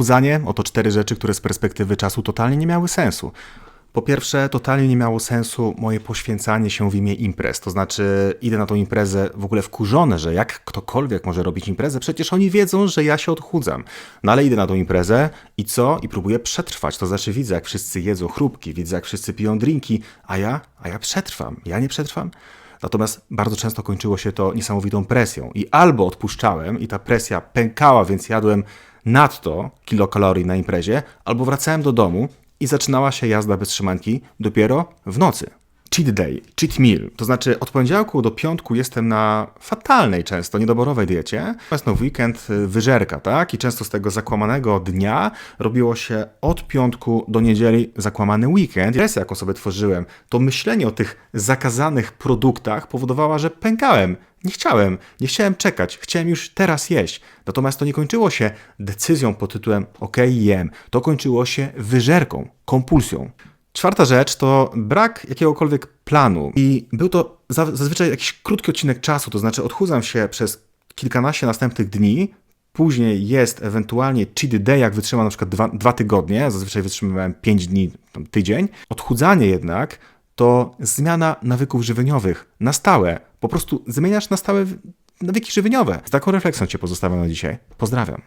Odchudzanie oto cztery rzeczy, które z perspektywy czasu totalnie nie miały sensu. Po pierwsze, totalnie nie miało sensu moje poświęcanie się w imię imprez. To znaczy, idę na tą imprezę w ogóle wkurzony, że jak ktokolwiek może robić imprezę, przecież oni wiedzą, że ja się odchudzam. No ale idę na tą imprezę i co? I próbuję przetrwać. To znaczy, widzę, jak wszyscy jedzą chrupki, widzę, jak wszyscy piją drinki, a ja, a ja przetrwam. Ja nie przetrwam. Natomiast bardzo często kończyło się to niesamowitą presją. I albo odpuszczałem i ta presja pękała, więc jadłem nadto kilokalorii na imprezie, albo wracałem do domu i zaczynała się jazda bez trzymanki dopiero w nocy. Cheat day, cheat meal, to znaczy od poniedziałku do piątku jestem na fatalnej często, niedoborowej diecie, natomiast no weekend y, wyżerka, tak? I często z tego zakłamanego dnia robiło się od piątku do niedzieli zakłamany weekend. Presja, jaką sobie tworzyłem, to myślenie o tych zakazanych produktach powodowała, że pękałem. Nie chciałem, nie chciałem czekać, chciałem już teraz jeść. Natomiast to nie kończyło się decyzją pod tytułem OK, jem. To kończyło się wyżerką, kompulsją. Czwarta rzecz to brak jakiegokolwiek planu. I był to za- zazwyczaj jakiś krótki odcinek czasu, to znaczy odchudzam się przez kilkanaście następnych dni, później jest ewentualnie cheat day, jak wytrzymam na przykład dwa, dwa tygodnie, zazwyczaj wytrzymywałem pięć dni, tydzień. Odchudzanie jednak to zmiana nawyków żywieniowych na stałe. Po prostu zmieniasz na stałe nawyki żywieniowe. Z taką refleksją Cię pozostawiam na dzisiaj. Pozdrawiam.